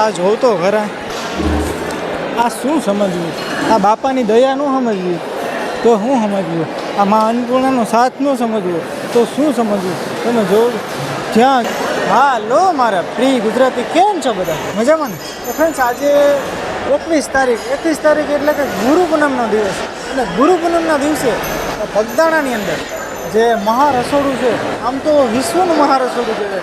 આ જોવ તો ખરા. આ શું સમજવું? આ બાપાની દયા ન સમજવી. તો શું સમજવું? આ મા અન્નપૂર્ણાનો સાથ ન સમજવો? તો શું સમજવું? તમે જો જ્યાં હા લો મારા પ્રિય ગુજરાતી, કેમ છો બધા? મજામાં ને? તો ફ્રેન્ડ્સ આજે એકવીસ તારીખ. એકવીસ તારીખ એટલે કે ગુરુ પૂનમનો દિવસ. અને ગુરુ પૂનમના દિવસે બગદાણાની અંદર જે મહારસોડું છે, આમ તો વિશ્વનું મહારસોડું કહેવાય.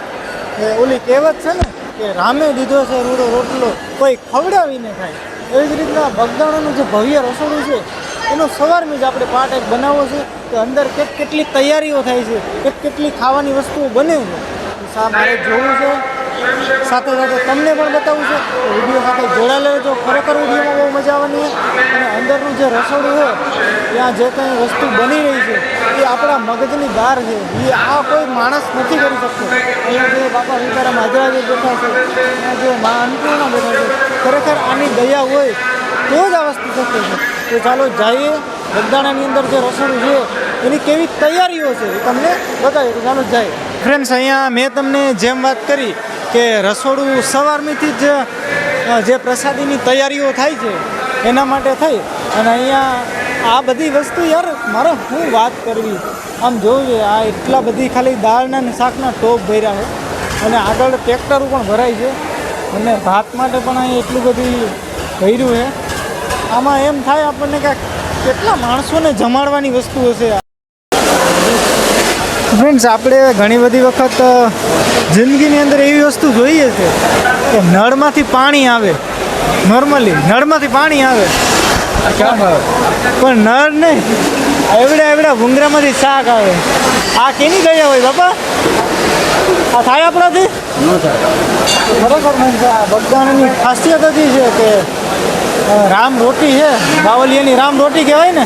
એ ઓલી કહેવત છે ને કે રામે દીધો છે રૂડો રોટલો, કોઈ ખવડાવીને ખાય. એવી જ રીતના બગદાણાનું જે ભવ્ય રસોડું છે, એનો સવારમાં જ આપણે પાર્ટ એક બનાવવો છે કે અંદર કેટ કેટલી તૈયારીઓ થાય છે કેટ કેટલી ખાવાની વસ્તુઓ બને છે. મારે જોવું છે સાથે સાથે તમને પણ બતાવું છે વીડિયો સાથે જોડાયેલા રહેજો ખરેખર વિડીયોમાં બહુ મજા આવવાની અને અંદરનું જે રસોડું હોય ત્યાં જે કંઈ વસ્તુ બની રહી છે, એ આપણા મગજની બહાર છે. એ આ કોઈ માણસ નથી કરી શકતો. અહીંયા જે બાપા સીતારામ હાજરાજી બેઠા છે, અહીંયા જે મા અન્નપૂર્ણા બેઠા છે, ખરેખર આની દયા હોય તો જ આ વસ્તુ શક્ય છે તો ચાલો જઈએ. બગદાણાની અંદર જે રસોડું છે, એની કેવી તૈયારીઓ છે એ તમને બતાવીએ. તો ચાલો જાય ફ્રેન્ડ્સ અહીંયા મેં તમને જેમ વાત કરી કે રસોડું સવારમીથી જ જે પ્રસાદીની તૈયારીઓ થાય છે, એના માટે થઈ. અને અહીંયા આ બધી વસ્તુ યાર, મારે શું વાત કરવી? આમ જોઈએ, આ એટલા બધી ખાલી દાળના ને શાકના ટોપ ભર્યા છે અને આગળ ટ્રેક્ટરો પણ ભરાય છે. અને ભાત માટે પણ અહીં એટલું બધું ભર્યું છે. આમાં એમ થાય આપણને કે કેટલા માણસોને જમાડવાની વસ્તુ હશે. ફ્રેન્ડ્સ, આપણે ઘણી બધી વખત જિંદગીની અંદર એવી વસ્તુ જોઈએ છે કે નળમાંથી પાણી આવે. નોર્મલી નળમાંથી પાણી આવે. પણ નળ નહીં એવડા એવડા ભૂંગરામાંથી શાક આવે. આ કેની ગયા હોય, બાપા? આ થાય આપણાથી? મને આ ખાસિયત હતી છે કે રામ રોટી છે. બાવલિયાની રામ રોટી કહેવાય ને?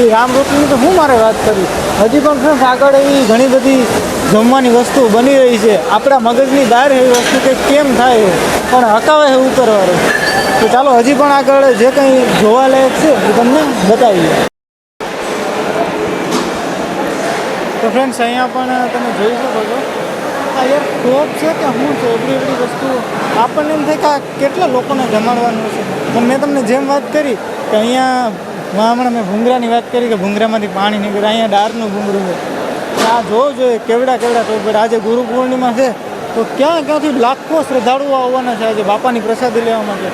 એ રામ રોટીની તો હું મારે વાત કરી? હજી પણ ફ્રેન્ડ્સ આગળ એવી ઘણી બધી જમવાની વસ્તુ બની રહી છે. આપણા મગજની બહાર એવી વસ્તુ કે કેમ થાય પણ હકાવે છે ઉપરવાળો. તો ચાલો, હજી પણ આગળ જે કંઈ જોવાલાયક છે એ તમને બતાવીએ. તો ફ્રેન્ડ્સ અહીંયા પણ તમે જોઈ શકો છો. આ એક ટોપ છે કે શું છે એટલી એટલી વસ્તુ આપણને એમ થાય કે આ કેટલા લોકોને જમાડવાનું છે. પણ મેં તમને જેમ વાત કરી કે અહીંયા હમણાં મેં ભૂંગરાની વાત કરી કે ભૂંગરામાંથી પાણી નીકળે, અહીંયા ડારનું ભૂંગરું છે. આ જોવું જોઈએ, કેવડા કેવડા તો આજે ગુરુ પૂર્ણિમા છે, તો ક્યાં ક્યાંથી લાખો શ્રદ્ધાળુઓ આવવાના છે આજે બાપાની પ્રસાદી લેવા માટે?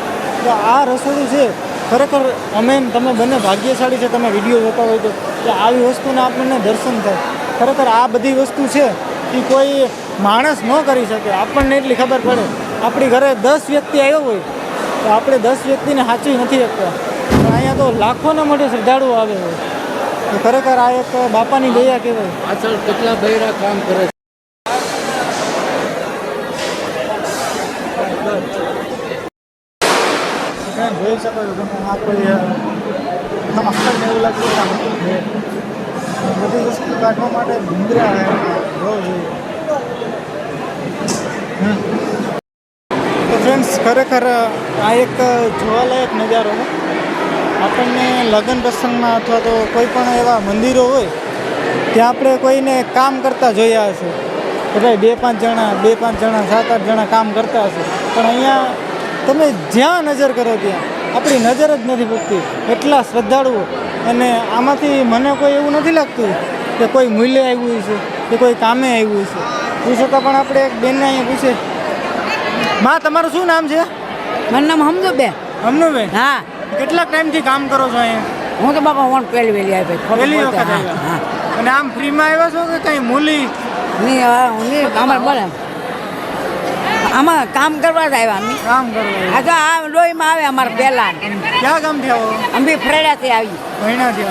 તો આ રસોડું છે, ખરેખર અમે તમે બંને ભાગ્યશાળી છે, તમે વીડિયો જોતા હોય તો, કે આવી વસ્તુને આપણને દર્શન થાય. ખરેખર આ બધી વસ્તુ છે એ કોઈ માણસ ન કરી શકે. આપણને એટલી ખબર પડે. આપણી ઘરે દસ વ્યક્તિ આવ્યો હોય તો આપણે દસ વ્યક્તિને સાચવી નથી શકતા. પણ અહીંયા તો લાખોના મોટે શ્રદ્ધાળુઓ આવે હોય તો ખરેખર આ એક બાપાની દયા કહેવાય. પાછળ કેટલા બૈરા કામ કરે છે? જોઈ શકો છો તમે આ કોઈ આપણને એવું લાગે કે આ બધું વસ્તુ કાઢવા માટે ભૂંગરા જોઈએ હમ. તો ફ્રેન્ડ્સ ખરેખર, આ એક જોવાલાયક નજારો છે. આપણને લગ્ન પ્રસંગમાં અથવા તો કોઈ પણ એવા મંદિરો હોય, ત્યાં આપણે કોઈને કામ કરતા જોયા હશે. કે બે પાંચ જણા, બે પાંચ જણા, સાત આઠ જણા કામ કરતા હશે. પણ અહીંયા તમે જ્યાં નજર કરો ત્યાં, આપણી નજર જ નથી પૂછતી એટલા શ્રદ્ધાળુઓ. અને આમાંથી મને કોઈ એવું નથી લાગતું કે કોઈ મૂલ્ય આવ્યું છે કે કોઈ કામે આવ્યું છે એ તો પણ આપણે એક બેનને અહીંયા પૂછે. માં તમારું શું નામ છે? મારું નામ હમદો બેન અમનુબેન હા. કેટલા ટાઈમથી કામ કરો છો અહીંયા? હું તો બાપા હું પહેલી વહેલી આવી પહેલી વખત. અને આમ ફ્રીમાં આવ્યા છો કે કંઈ મૂલી? નહીં હા, અમારે બોલે. આમાં કામ કરવા જ આવ્યા અમે. કામ કરવા આ તો આ લોહીમાં આવે અમારે પહેલા. ક્યાં કામ આવો? અમે ફરેડાથી આવી? ભૈણાથી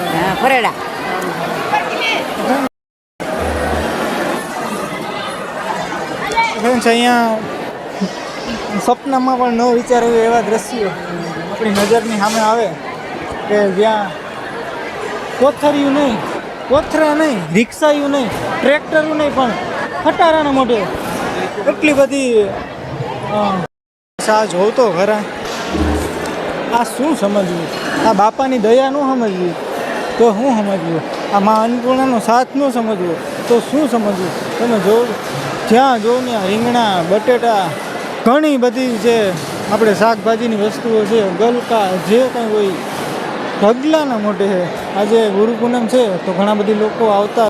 આવો છે અહીંયા સપનામાં પણ ન વિચાર્યું એવા દ્રશ્યો આપણી નજરની સામે આવે કે જ્યાં કોથરિયું નહીં કોથરા નહીં રિક્ષાયું નહીં ટ્રેક્ટરું નહીં પણ ખટારાના મોઢે એટલી બધી અ, આ જોવ તો ખરા. આ શું સમજવું? આ બાપાની દયા ન સમજવી. તો શું સમજવું? આ મા અન્નપૂર્ણાનો સાથ ન સમજવો? તો શું સમજવું? તમે જો જ્યાં જો ને રીંગણા, બટેટા, ઘણી બધી જે આપણે શાકભાજીની વસ્તુઓ છે, ગલકા, જે કંઈ હોય, ઢગલાના મોટે છે આજે ગુરુ પૂનમ છે, તો ઘણા બધી લોકો આવતા